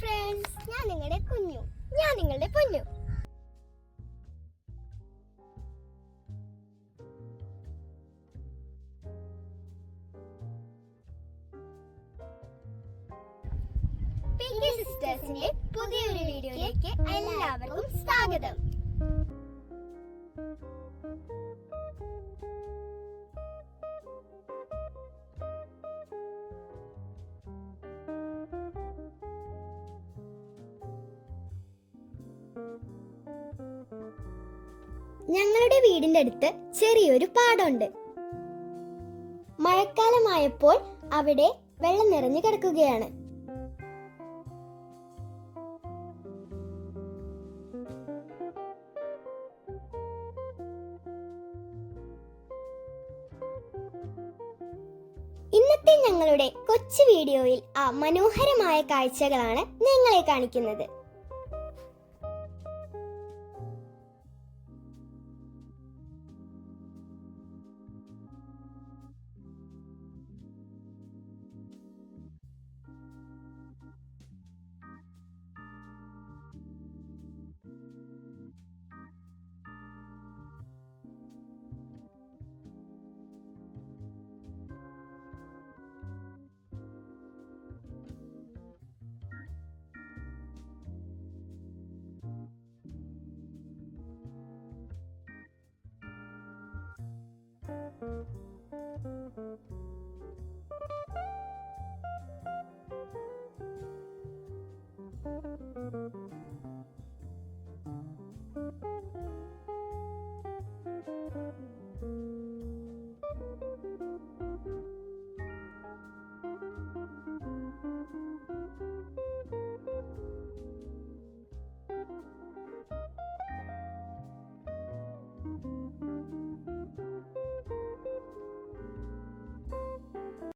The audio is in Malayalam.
ഫ്രണ്ട്സ് ഞാൻ നിങ്ങളുടെ കുഞ്ഞു. ഞാൻ നിങ്ങളുടെ പൊന്നു. പിങ്കി സിസ്റ്റേഴ്സിന്റെ പുതിയൊരു വീഡിയോയിലേക്ക് എല്ലാവർക്കും സ്വാഗതം. ഞങ്ങളുടെ വീടിന്റെ അടുത്ത് ചെറിയൊരു പാടമുണ്ട്. മഴക്കാലമായപ്പോൾ അവിടെ വെള്ളം നിറഞ്ഞു കിടക്കുകയാണ്. ഇന്നത്തെ ഞങ്ങളുടെ കൊച്ചു വീഡിയോയിൽ ആ മനോഹരമായ കാഴ്ചകളാണ് നിങ്ങളെ കാണിക്കുന്നത്. thank you